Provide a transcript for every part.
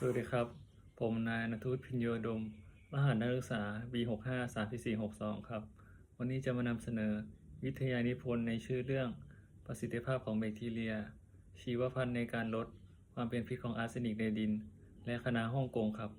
สวัสดีครับ ผมนายนุทูตพินโยดม รหัสนักศึกษา B65 34462 ครับ วันนี้จะมานำเสนอวิทยานิพนธ์ในชื่อเรื่องประสิทธิภาพของแบคทีเรีย ชีวพันธุ์ในการลดความเป็นพิษของอาร์เซนิกในดิน และคณะฮ่องกงครับ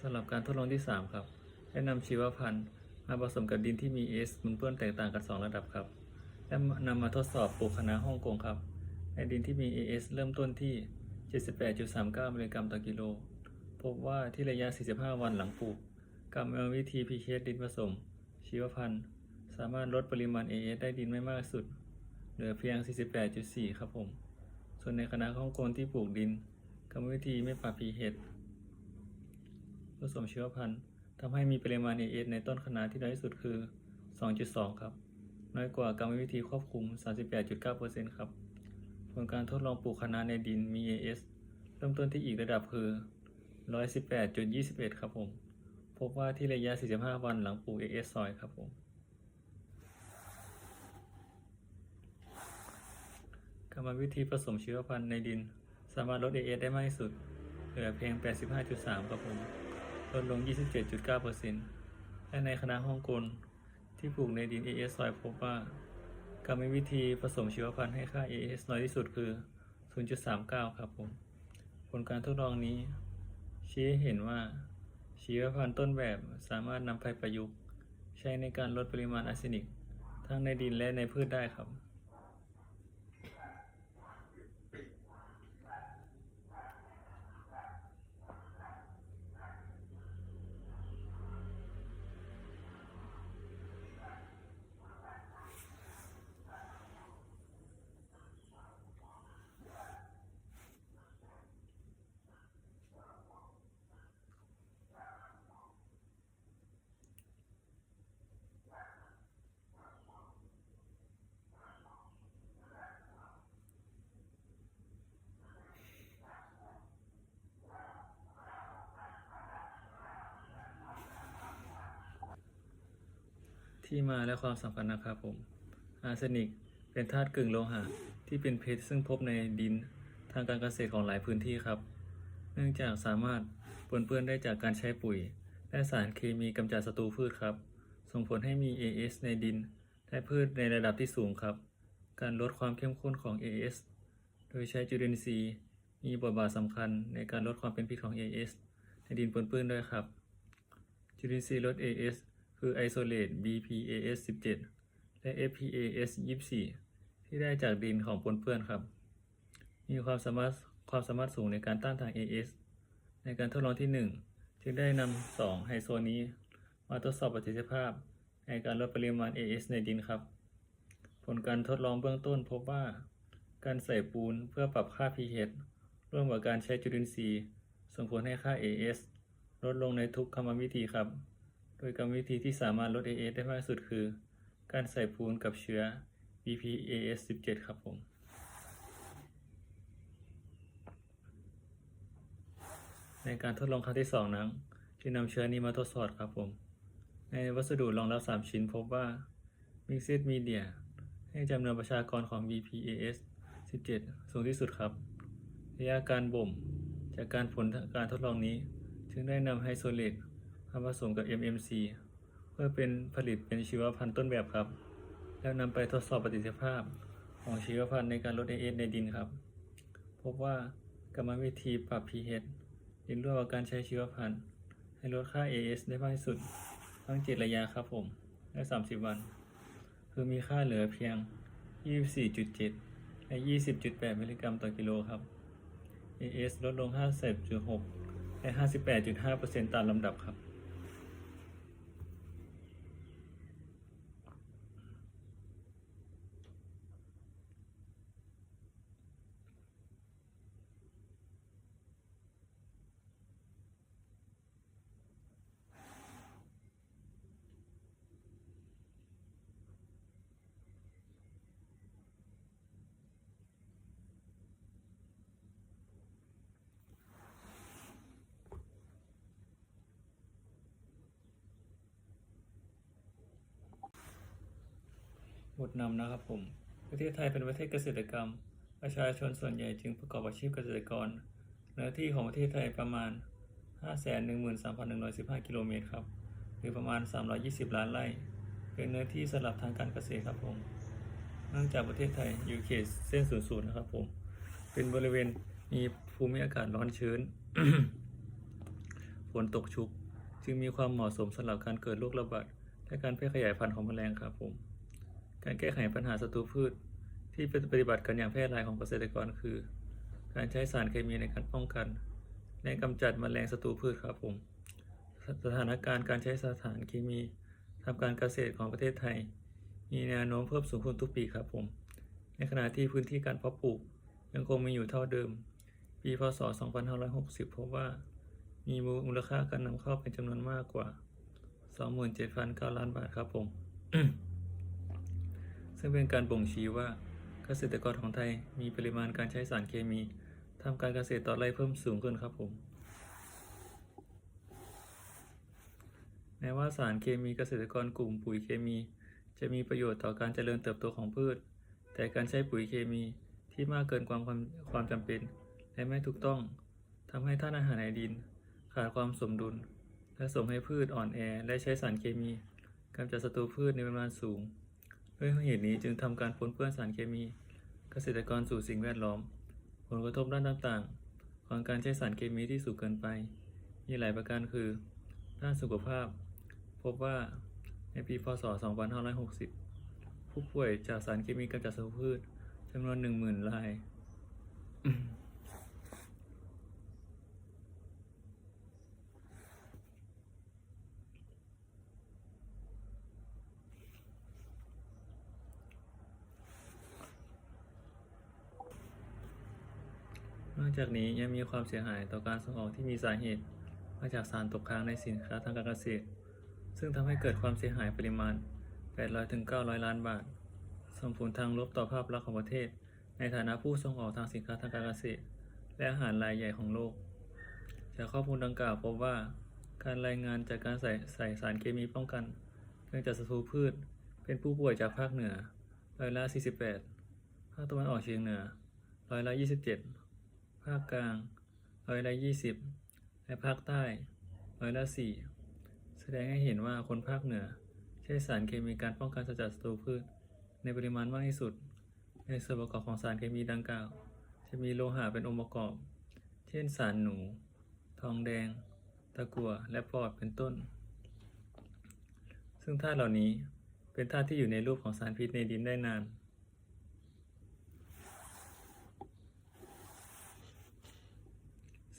สำหรับการทดลองที่ 3 ครับ ให้นำชีวพันธุ์มาผสมกับดินที่มี S ปนเปื้อนแตกต่างกัน 2 ระดับครับ และนำมาทดสอบปลูกคะน้าฮ่องกงครับ ในดินที่มี AS เริ่มต้นที่ 78.39 มิลลิกรัมต่อกิโล พบว่าที่ระยะ 45 วันหลังปลูกกรรมวิธี pH ดินผสม ชีวพันธุ์สามารถลดปริมาณ AS ได้ดินไม่มากสุด เหลือเพียง 48.4 ครับผม ส่วนในคณะฮ่องกงที่ปลูกดินกรรมวิธีไม่ปรับ pH ผสมชีวพันธุ์ ทำให้มีปริมาณ AS ในต้นคะน้าที่น้อยที่สุดคือ 2.2 ครับ น้อยกว่ากรรมวิธีควบคุม 38.9%ครับ ผลการทดลองปลูกคะน้าในดินมี AS เริ่มต้นที่อีกระดับคือ 118.21 ครับผม พบว่าที่ระยะ 45 วันหลังปลูก AS ซอยครับผม กรรมวิธีผสมชีวพันธุ์ในดิน สามารถลด AS ได้มากที่สุด เหลือเพียง 85.3 ครับผม ลดลง 27.9%และในคณะฮ่องกงที่ปลูกในดิน AS ซอยพบว่ากรรมวิธีผสมชีวพันธุ์ให้ค่า AS น้อยที่สุดคือ 0.39 ครับผม ผลการทดลองนี้ ชี้ให้เห็นว่า ชีวพันธุ์ต้นแบบสามารถนำไปประยุกต์ ใช้ในการลดปริมาณอาร์เซนิก ทั้งในดินและในพืชได้ครับ ที่มาและความสำคัญนะครับผม อาร์เซนิกเป็นธาตุกึ่งโลหะที่เป็นเพชรซึ่งพบในดินทางการเกษตรของหลายพื้นที่ครับ เนื่องจากสามารถปนเปื้อนได้จากการใช้ปุ๋ย และสารเคมีกำจัดศัตรูพืชครับ ส่งผลให้มี AS ในดิน และพืชในระดับที่สูงครับ การลดความเข้มข้นของ AS โดยใช้จุลินทรีย์ มีบทบาทสำคัญในการลดความเป็นพิษของ AS ในดินปนเปื้อนด้วยครับ จุลินทรีย์ลด AS คือ Isolate BPAS 17 และ FPAS 24 ที่ได้จากดินของปนเปื้อนครับ มีความสามารถความสามารถสูงในการต้านทาน AS ในการทดลองที่ 1 จึงได้นำ2ไฮโซนี้ มาทดสอบประสิทธิภาพ ในการลดปริมาณ AS ในดินครับ ผลการทดลองเบื้องต้นพบว่า การใส่ปูนเพื่อปรับค่า pH ร่วมกับการใช้จุลินทรีย์ ส่งผลให้ค่า AS ลดลงในทุกกรรมวิธีครับ โดยกรรมวิธีที่สามารถลด AS ได้มากที่สุดคือ การใส่ปูนกับเชื้อ BPAS 17 ครับผมในการทดลองครั้งที่ 2 นั้นจึงนำเชื้อนี้มาทดสอบครับผม ในวัสดุรองรับ 3 ชิ้นพบว่า Mixed Media ให้จำนวนประชากรของ BPAS 17 สูงที่สุดครับ ระยะการบ่ม จากการผลการทดลองนี้ จึงได้นำไฮโซเลต มาผสมกับ MMC เพื่อเป็นผลิตเป็นชีวพันธุ์ต้นแบบครับ แล้วนำไปทดสอบประสิทธิภาพของชีวพันธุ์ในการลด AS ในดินครับ พบว่ากรรมวิธีปรับ pH ดินร่วมกับการใช้ชีวพันธุ์ให้ลดค่า AS ได้มากที่สุด ทั้ง 7 ระยะครับผมและ 30 วัน คือมีค่าเหลือเพียง 24.7 และ 20.8 มิลลิกรัมต่อกิโลครับ AS ลดลง 50.6 และ 58.5%ตามลำดับครับ บทนำนะครับผม ประเทศไทยเป็นประเทศเกษตรกรรม ประชาชนส่วนใหญ่จึงประกอบอาชีพเกษตรกร เนื้อที่ของประเทศไทยประมาณ 513,115 กิโลเมตรครับ หรือประมาณ 320 ล้านไร่ เป็นเนื้อที่สำหรับทางการเกษตรครับผม เนื่องจากประเทศไทยอยู่เขตเส้นศูนย์สูตรนะครับผม เป็นบริเวณมีภูมิอากาศร้อนชื้น ฝนตกชุก จึงมีความเหมาะสมสำหรับการเกิดโรคระบาดและการแพร่ขยายพันธุ์ของแมลงครับผม การแก้ไขปัญหาศัตรูพืชที่เป็นปฏิบัติกันอย่างแพร่หลายของเกษตรกรคือ การใช้สารเคมีในการป้องกัน และกำจัดแมลงศัตรูพืชครับผม สถานการณ์การใช้สารเคมีทำการเกษตรของประเทศไทย มีแนวโน้มเพิ่มสูงขึ้นทุกปีครับผม ในขณะที่พื้นที่การเพาะปลูกยังคงมีอยู่เท่าเดิม ปีพศ 2560 พบว่า มีมูลค่าการนำเข้าเป็นจำนวนมากกว่า 27,009 ล้านบาทครับผม ซึ่งเป็นการบ่งชี้ว่าเกษตรกรของไทยมีปริมาณการใช้สารเคมีทำการเกษตรต่อไร่เพิ่มสูงขึ้นครับผม แม้ว่าสารเคมีเกษตรกรกลุ่มปุ๋ยเคมี จะมีประโยชน์ต่อการเจริญเติบโตของพืช แต่การใช้ปุ๋ยเคมีที่มากเกินความความความจำเป็น และไม่ถูกต้องทำให้ธาตุอาหารในดิน ขาดความสมดุล และส่งให้พืชอ่อนแอ และใช้สารเคมีกำจัดศัตรูพืชในปริมาณสูง ด้วยเหตุนี้จึงทำการปนเปื้อนสารเคมีเกษตรกรสู่สิ่งแวดล้อม ผลกระทบด้านต่างๆ ของการใช้สารเคมีที่สูงเกินไป มีหลายประการคือ ด้านสุขภาพ พบว่าในปีพศ 2560 ผู้ป่วยจากสารเคมีกำจัดศัตรูพืชจำนวน 10,000ราย จากนี้ยังมีความเสียหายต่อการส่งออกที่มีสาเหตุ มาจากสารตกค้างในสินค้าทางการเกษตร ซึ่งทำให้เกิดความเสียหายปริมาณ 800-900 ล้านบาท ส่งผลทางลบต่อภาพลักษณ์ของประเทศ ในฐานะผู้ส่งออกทางสินค้าทางการเกษตร และอาหารรายใหญ่ของโลก จากข้อมูลดังกล่าวพบว่า การรายงานจากการใส่ใสสารเคมีป้องกันเนื่องจากศัตรูพืช เป็นผู้ป่วยจากภาคเหนือร้อยละ 48 ภาคตะวันออกเฉียงเหนือร้อยละ 27 ภาคกลางร้อยละ20และภาคใต้ร้อยละ4แสดงให้เห็นว่าคนภาคเหนือ ใช้สารเคมีการป้องกันสกัดศัตรูพืช ในปริมาณมากที่สุด ในส่วนประกอบของสารเคมีดังกล่าว จะมีโลหะเป็นองค์ประกอบ เช่นสารหนู ทองแดง ตะกั่วและปอดเป็นต้น ซึ่งธาตุเหล่านี้เป็นธาตุที่อยู่ในรูปของสารพิษในดินได้นาน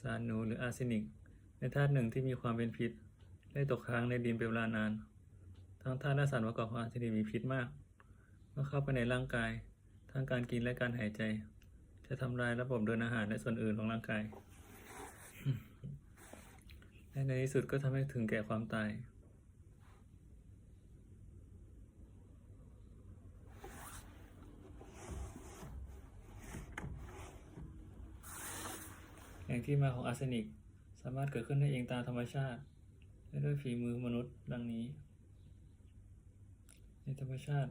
สารหนูหรืออาร์เซนิก ในธาตุหนึ่งที่มีความเป็นพิษ ได้ตกค้างในดินเป็นเวลานาน ทั้งธาตุและสารประกอบของอาร์เซนิกมีพิษมาก เมื่อเข้าไปในร่างกาย ทั้งการกินและการหายใจ จะทำลายระบบเดินอาหารและส่วนอื่นของร่างกายและในที่สุดก็ทำให้ถึงแก่ความตาย งที่มาของอาร์เซนิก สามารถเกิดขึ้นได้เองตามธรรมชาติ และด้วยฝีมือมนุษย์ดังนี้ ในธรรมชาติ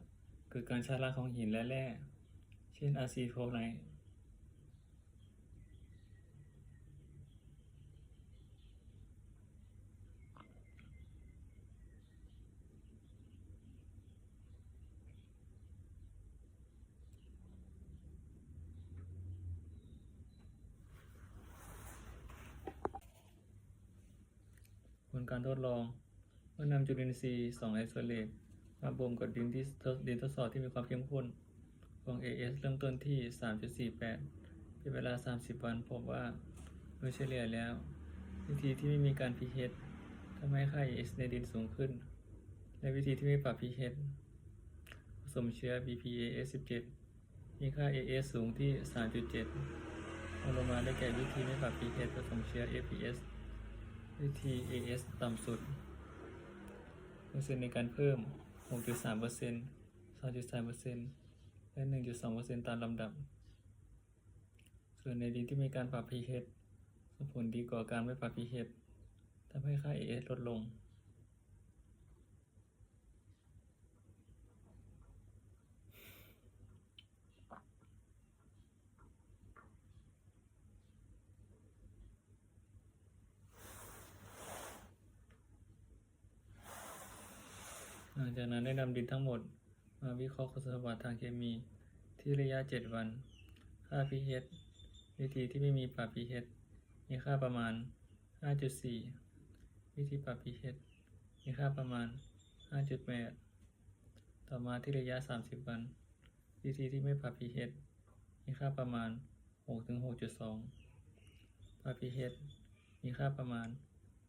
เกิดการชาล้างของหินและแร่ เช่นอาร์ซีโฟไนท์ผล การทดลองเมื่อนำจุลินทรีย์2ไอโซเลตมาบ่มกับดินที่ดินทดสอบที่มีความเข้มข้นของ AS เริ่มต้นที่ 3.48 เป็นเวลา 30 วันพบว่าโดยเฉลี่ยแล้ววิธีที่ไม่มีการ pH ทำให้ค่า AS ในดินสูงขึ้น และวิธีที่ไม่ปรับ pH ผสมเชื้อ BPAS 17 มีค่า AS สูงที่ 3.7รองลงมาได้แก่วิธีไม่ปรับ pH ผสมเชื้อ FPS วิธี AS ต่ำสุดเปอร์เซ็นต์ในการเพิ่ม 6.3% 2.3%และ 1.2%ตามลำดับ ส่วนในดินที่มีการปรับ pH ส่งผลดีกว่าการไม่ปรับ pH ทำให้ค่า AS ลดลง งจากนั้นได้นำดินทั้งหมด มาวิเคราะห์คุณสมบัติทางเคมีที่ระยะ 7 วัน ค่า pH วิธีที่ไม่มีปรับ pH มีค่าประมาณ 5.4 วิธีปรับ pH มีค่าประมาณ 5.8 ต่อมาที่ระยะ 30 วัน วิธีที่ไม่ปรับ pH มีค่าประมาณ 6-6.2 ปรับ pH มีค่าประมาณ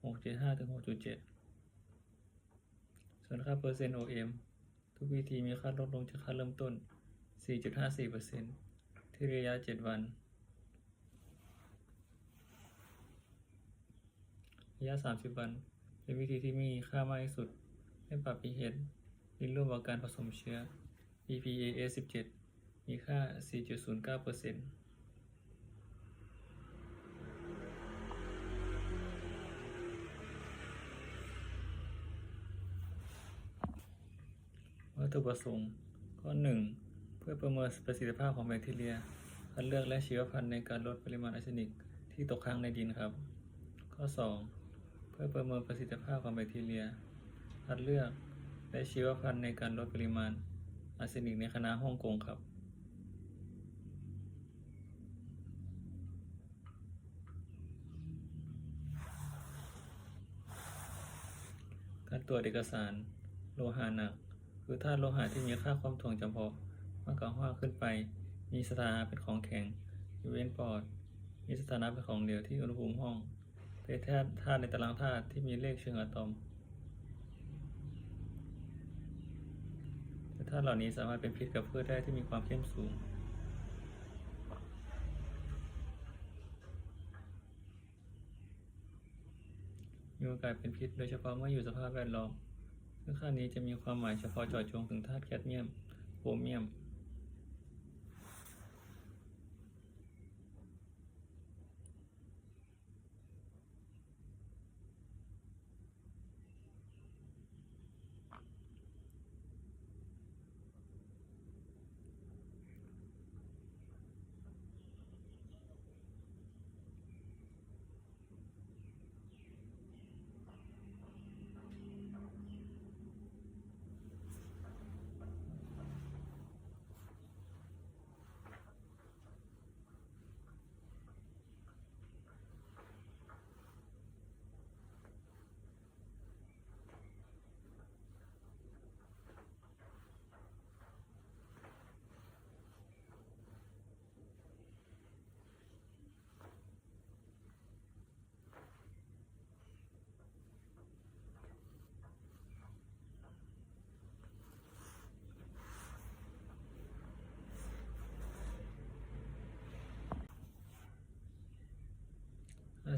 6.5-6.7 ส่วนค่าเปอร์เซ็นต์ OM ทุกวิธีมีค่าลดลงจากค่าเริ่มต้น 4.54%ที่ระยะ 7 วัน ระยะ 30 วัน เป็นวิธีที่มีค่ามากที่สุดให้ปรับ pH ลินร่วมกับการผสมเชื้อ PPAS 17 มีค่า 4.09% วัตถุประสงค์ ข้อ 1 เพื่อประเมินประสิทธิภาพของแบคทีเรีย คัดเลือกและชีวพันธุ์ในการลดปริมาณอาร์เซนิกที่ตกค้างในดินครับ ข้อ 2 เพื่อประเมินประสิทธิภาพของแบคทีเรีย คัดเลือกและชีวพันธุ์ในการลดปริมาณอาร์เซนิกในคณะฮ่องกงครับการตรวจเอกสาร โลหะหนัก คือธาตุโลหะที่มีค่าความถ่วงจำเพาะมากกว่า5ขึ้นไป มีสถานะเป็นของแข็งยกเว้นปอดมีสถานะเป็นของเหลวที่อุณหภูมิห้องเป็นธาตุธาตุในตารางธาตุที่มีเลขเชิงอะตอมแต่ธาตุเหล่านี้สามารถเป็นพิษกับพืชได้ที่มีความเข้มสูงมีโอกาสเป็นพิษโดยเฉพาะเมื่ออยู่สภาพแวดล้อม ซึ่งค่านี้จะมีความหมายเฉพาะเจาะจงถึงธาตุแคดเมียม โครเมียม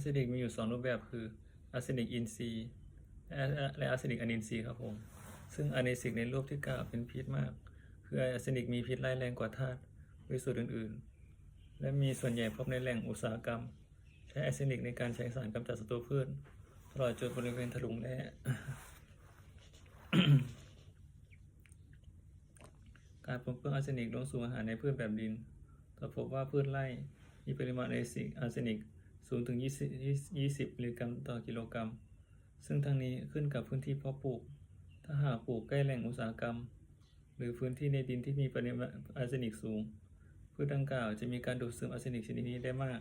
ซนิกมีอยู่ 2 รูปแบบคืออาร์เซนิกอินทรีย์และและอาร์เซนิกอนินทรีย์ครับผม ซึ่งอาร์เนซิกในรูปที่กล่าวเป็นพิษมาก คืออาร์เซนิกมีพิษร้ายแรงกว่าธาตุบริสุทธิ์อื่น ๆ และมีส่วนใหญ่พบในแหล่งอุตสาหกรรม ใช้อาร์เซนิกในการใช้สารกำจัดศัตรูพืชตลอดจนบริเวณถลุงและการปนเปื้อนอาร์เซนิกลงสู่อาหารในพืชแบบดินก็พบว่าพืชไร่มีปริมาณอาร์เซนิก สูงถึง20 20มิลลิกรัมต่อกิโลกรัม ซึ่งทั้งนี้ขึ้นกับพื้นที่เพาะปลูก ถ้าหากปลูกใกล้แหล่งอุตสาหกรรม หรือพื้นที่ในดินที่มีปริมาณอาร์เซนิกสูง พืชดังกล่าวจะมีการดูดซึมอาร์เซนิกชนิดนี้ได้มาก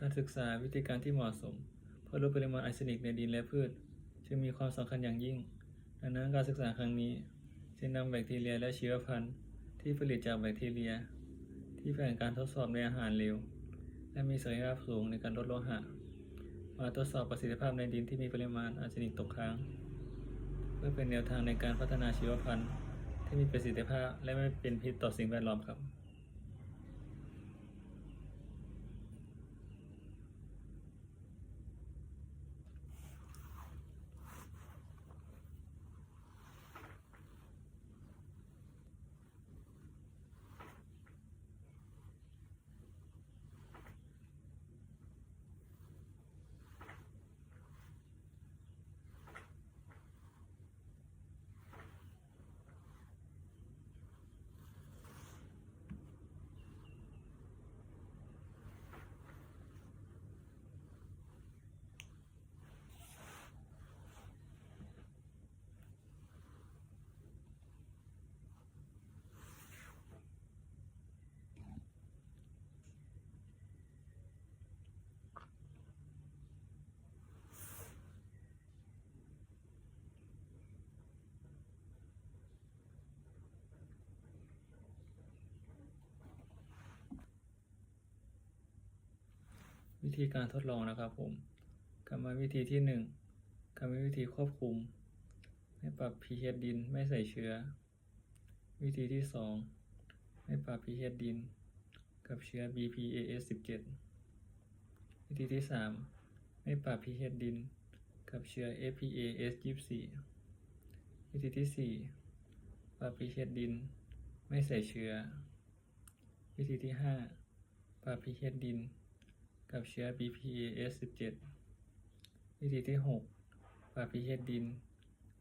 การศึกษาวิธีการที่เหมาะสม เพื่อลดปริมาณอาร์เซนิกในดินและพืช จึงมีความสำคัญอย่างยิ่ง ดังนั้นการศึกษาครั้งนี้จึงนำแบคทีเรียและชีวพันธุ์ ที่ผลิตจากแบคทีเรีย ที่ผ่านการทดสอบในอาหารเหลวและมีศักยภาพสูงในการลดโลหะมาทดสอบประสิทธิภาพในดินที่มีปริมาณอาร์เซนิกตกค้าง เพื่อเป็นแนวทางในการพัฒนาชีวพันธุ์ที่มีประสิทธิภาพและไม่เป็นพิษต่อสิ่งแวดล้อมครับ วิธีการทดลองนะครับผมกรรมวิธีที่หนึ่งกรรมวิธีควบคุมให้ปรับ pH ดินไม่ใส่เชื้อ วิธีที่สองให้ปรับ pH ดิน กับเชื้อ BPAS 17 วิธีที่สามให้ปรับ pH ดิน กับเชื้อ FPAS 24 วิธีที่สี่ปรับ pH ดิน ไม่ใส่เชื้อ วิธีที่ห้าปรับ pH ดิน กับเชื้อ BPAS 17 วิธีที่หกปรับ pH ดิน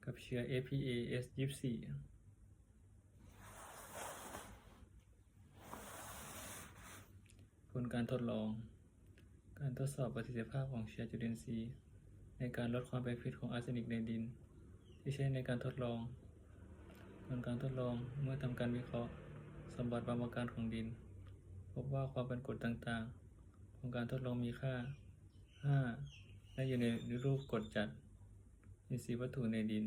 กับเชื้อ FPAS 24 ผลการทดลอง การทดสอบประสิทธิภาพของเชื้อจุลินทรีย์ ในการลดความเป็นพิษของอาร์เซนิกในดิน ที่ใช้ในการทดลองผลการทดลองเมื่อทำการวิเคราะห์ สมบัติบางประการของดิน พบว่าความเป็นกรดต่างๆ ของการทดลองมีค่า 5 และอยู่ในรูปกดจัดอินทรีย์วัตถุในดิน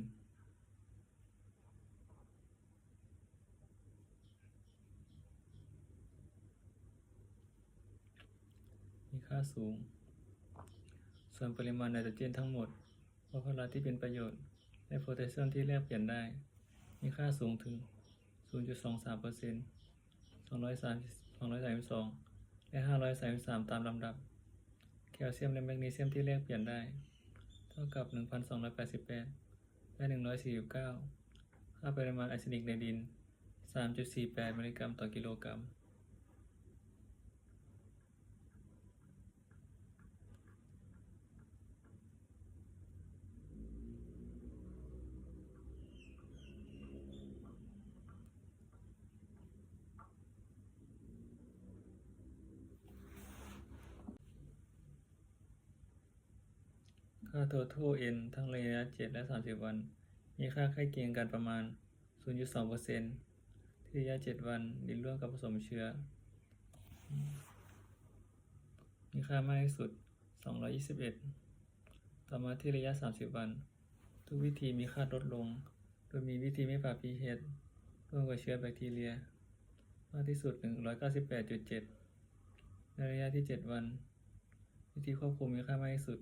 มีค่าสูง ส่วนปริมาณไนโตรเจนทั้งหมดฟอสฟอรัสที่เป็นประโยชน์ และโพแทสเซียมที่แลกเปลี่ยนได้ มีค่าสูงถึง 0.23% 2 3 232 และ 533 ตามลำดับ แคลเซียมและแมกนีเซียมที่แลกเปลี่ยนได้ เท่ากับ 1,288 และ 149 ค่าปริมาณอาร์เซนิกในดิน 3.48มิลลิกรัมต่อกิโลกรัม ค่า total n ทั้งระยะ 7 และ 30 วัน มีค่าใกล้เคียงกันประมาณ 0.2%ที่ระยะ 7 วันดินร่วมกับผสมเชื้อ มีค่ามากที่สุด 221 ต่อมาที่ระยะ 30 วัน ทุกวิธีมีค่าลดลง โดยมีวิธีไม่ปรับ pH ร่วมกับเชื้อแบคทีเรีย มากที่สุด 198.7 ในระยะที่ 7 วัน วิธีควบคุมมีค่ามากที่สุด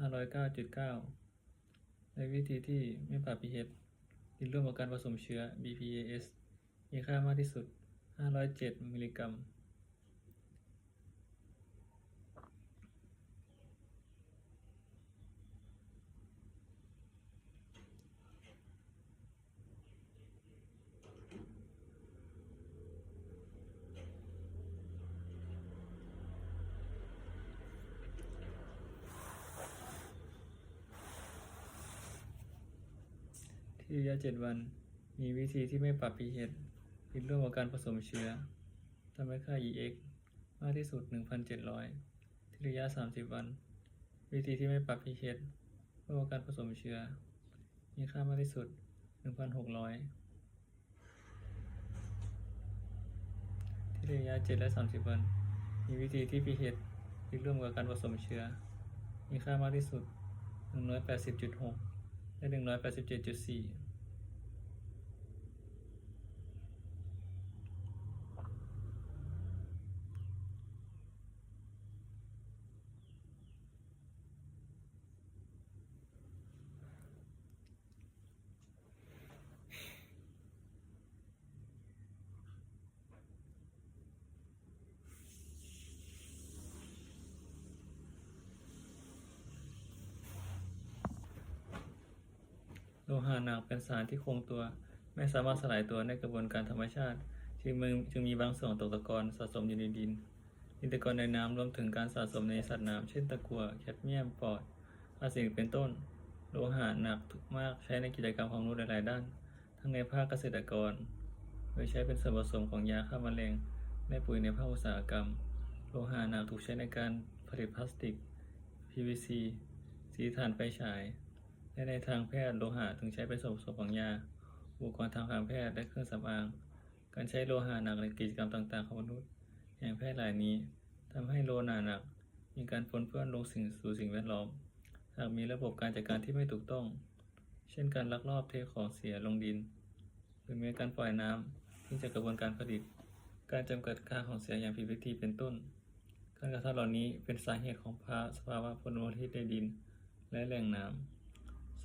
509.9 ในวิธีที่ไม่ปรับ pH ดินร่วมกับการผสมเชื้อ BPAS มีค่ามากที่สุด 507 มิลลิกรัม ที่ระยะ7วัน มีวิธีที่ไม่ปรับ pH ดินร่วมกับการผสมเชื้อทำให้ค่า EX มากที่สุด 1,700 ที่ระยะ 30 วัน วิธีที่ไม่ปรับ pH ร่วมกับการผสมเชื้อ มีค่ามากที่สุด 1,600 ที่ระยะ 7 และ 30 วัน มีวิธีที่ pH ดินร่วมกับการผสมเชื้อ มีค่ามากที่สุด 180.6 ได้หนึ่งร้อยแปดสิบเจ็ดจุดสี่ หนักเป็นสารที่คงตัว ไม่สามารถสลายตัวในกระบวนการธรรมชาติ จึงมึงจึงมีบางส่วนตกตะกอนสะสมอยู่ในดินดินตะกอนในน้ำรวมถึงการสะสมในสัตว์น้ำเช่นตะกั่วแคดเมียมปอดอาร์เซนิกเป็นต้นโลหะหนักมากใช้ในกิจกรรมของมนุษย์หลายๆด้าน ทั้งในภาคเกษตรกร โดยใช้เป็นส่วนผสมของยาฆ่าแมลงและปุ๋ยในภาคอุตสาหกรรม โลหะหนักถูกใช้ในการผลิตพลาสติก PVC สีถ่านไฟฉาย และในทางแพทย์โลหะถึงใช้เป็นส่วนผสมของยา อุปกรณ์ทางการแพทย์และเครื่องสำอาง การใช้โลหะหนักในกิจกรรมต่างๆของมนุษย์อย่างแพทย์หลายนี้ทำให้โลหะหนัก มีการปนเปื้อนลงสิ่งสู่สิ่งแวดล้อม หากมีระบบการจัดการที่ไม่ถูกต้อง เช่นการลักลอบเทของเสียลงดิน หรือแม้การปล่อยน้ำที่จากกระบวนการผลิต การจำกัดค่าของเสียอย่างผิดวิธีเป็นต้น การกระทำเหล่านี้เป็นสาเหตุของภาสภาวะพลมลพิษในดิน และแหล่งน้ำ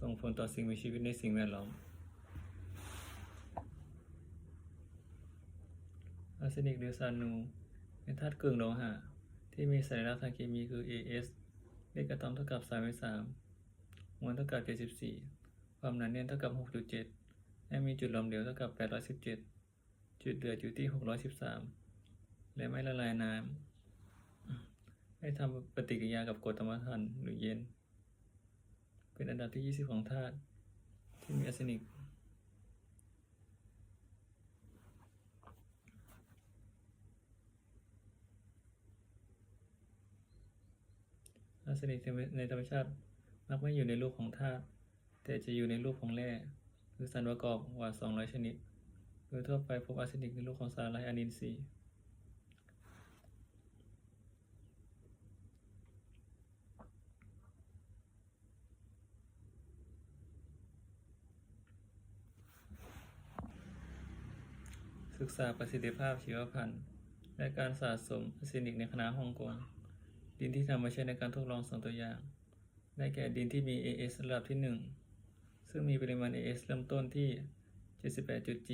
ส่งผลต่อสิ่งมีชีวิตในสิ่งแวดล้อมอาร์เซนิกหรือซานูเป็นธาตุกึ่งโลหะที่มีสัญลักษณ์ทางเคมีคือ AS เลขอะตอมเท่ากับ3.3มวลเท่ากับ 74 ความหนาแน่นเท่ากับ 6.7 และมีจุดหลอมเหลวเท่ากับ 817 จุดเดือดอยู่ที่ 613 และไม่ละลายน้ำไม่ทำปฏิกิริยากับกรดธรรมธาตุหรือเย็น เป็นอันดับที่ 20 ของธาตุที่มีอาร์เซนิก อาร์เซนิกในธรรมชาติมักไม่อยู่ในรูปของธาตุแต่จะอยู่ในรูปของแร่หรือสารประกอบกว่า 200 ชนิด โดยทั่วไปพบอาร์เซนิกในรูปของสารไลอะนินทรีย์ ศึกษาประสิทธิภาพชีวพันธุ์ และการสะสมอาร์เซนิกในคณะฮ่องกง ดินที่นำมาใช้ในการทดลองสองตัวอย่าง ได้แก่ดินที่มี AS ระดับที่ 1 ซึ่งมีปริมาณ AS เริ่มต้นที่ 78 G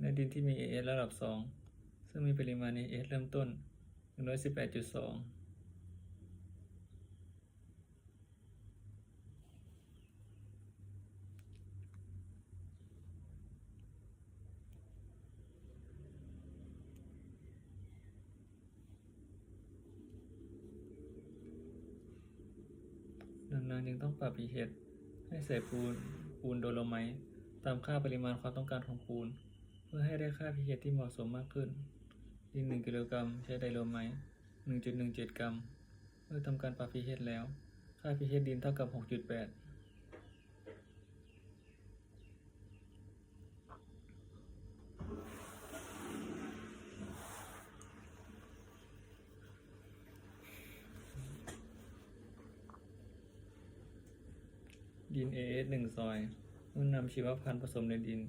และดินที่มี AS ระดับ 2 ซึ่งมีปริมาณ AS เริ่มต้น 118.2 ดังนั้นจึงต้องปรับ pH ให้ใส่ปูนปูนโดโลไมต์ตามค่าปริมาณความต้องการของปูน เพื่อให้ได้ค่า pH ที่เหมาะสมมากขึ้นดิน1กิโลกรัมใช้ไดโลไมต์1.17 กรัม เมื่อทำการปรับ pH แล้ว ค่า pH ดินเท่ากับ 6.8 ดิน AS 1ซอยมื่อนำชีวพันธุ์ผสมในดิน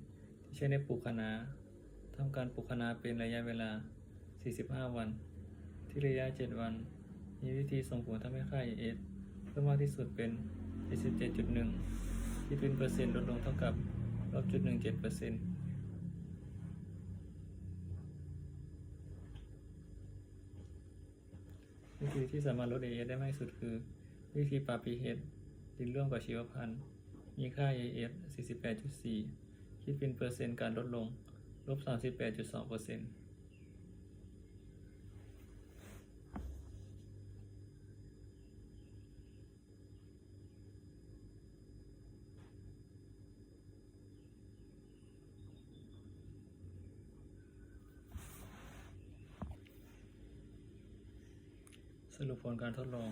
ที่ใช้ในปลูกคะน้าทำการปลูกคะน้าเป็นระยะเวลา 45 วัน ที่ระยะ 7 วัน มีวิธีส่งผลทำให้ค่า AS เพิ่มมากที่สุดเป็น 77.1 ที่เป็นเปอร์เซ็นต์ลดลงเท่ากับลบจุด17เปอร์เซ็นต์วิธีที่สามารถลด AS ได้มากที่สุดคือ วิธีปรับ pH ดินร่วมกับชีวพันธุ์ มีค่า AS 48.4 คิดเป็นเปอร์เซ็นต์การลดลง ลบ 38.2เปอร์เซ็นต์สรุปผลการทดลอง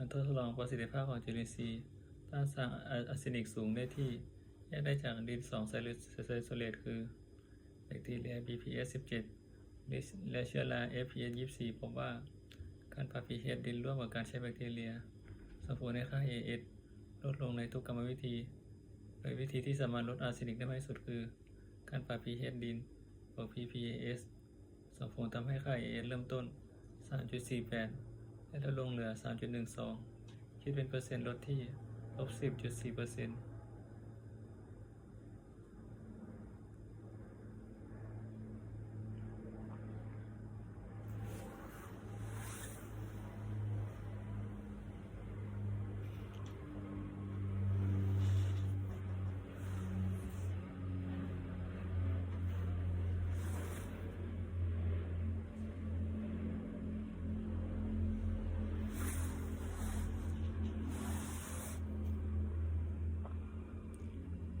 การทดลองประสิทธิภาพของจุลินทรีย์ต้านทานอาร์เซนิกสูงได้ที่แยกได้จากดิน2ไซลิโซเลตคือแบคทีเรีย BPS 17และเชื้อรา FPS 24พบว่าการปรับ pH ดินร่วมกับการใช้แบคทีเรียส่งผลให้ค่า AS ลดลงในทุกกรรมวิธี โดยวิธีที่สามารถลดอาร์เซนิกได้มากที่สุดคือ การปรับ pH ดินบวก PPAS ส่งผลทำให้ค่า AS เริ่มต้น 3.48 และลดลงเหลือ 3.12 คิดเป็นเปอร์เซ็นต์ลดที่ลบ10.4เปอร์เซ็นต์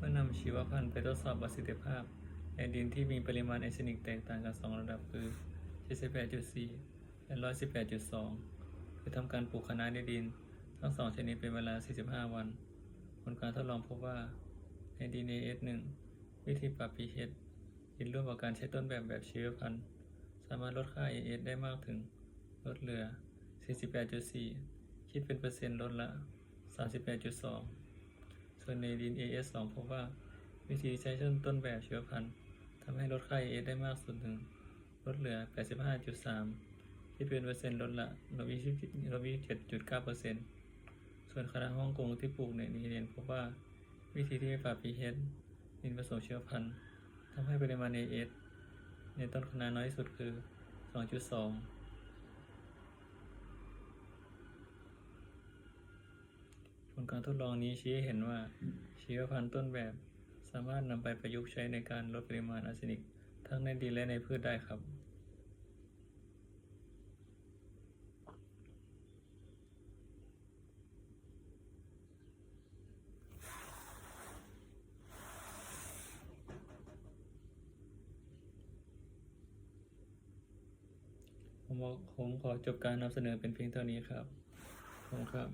เมื่อนำ ไปทดสอบประสิทธิภาพในดินที่มีปริมาณไอร์นิกแตกต่างกัน 2 ระดับคือ 78.4 และ 118.2 คือทำการปลูกคะน้าในดิน ทั้งสองชนิดเป็นเวลา 45 วัน ผลการทดลองพบว่าในดิน AS1 วิธีปรับ pH ดินร่วมกับการใช้ต้นแบบแบบเชีวพันธุ์ สามารถลดค่า AS ได้มากถึง ลดเหลือ 48.4 คิดเป็นเปอร์เซ็นต์ลดละ 38.2 ส่วนในดิน AS2 พบว่า วิธีใช้ต้นต้นแบบชีวพันธุ์ทำให้ลดค่า AS ได้มากสุดถึงลดเหลือ 85.3 คิดเป็นเปอร์เซ็นต์ลดละลบยี่สิลบยี่สิบเจ็ดจุดเก้าเปอร์เซ็นต์ส่วนคณะฮ่องกงที่ปลูกในนีเรียนพบว่า วิธีที่ไม่ปรับ pH ดินผสมเชื้อพันธุ์ทำให้ปริมาณ AS ในต้นคะน้าน้อยที่สุดคือ 2.2ผลการทดลองนี้ชี้ให้เห็นว่าชีวพันธุ์ต้นแบบ สามารถนำไปประยุกต์ใช้ในการลดปริมาณอาร์เซนิก ทั้งในดินและในพืชได้ครับผมบอกผมขอจบการนำเสนอเป็นเพียงเท่านี้ครับ ขอบคุณครับ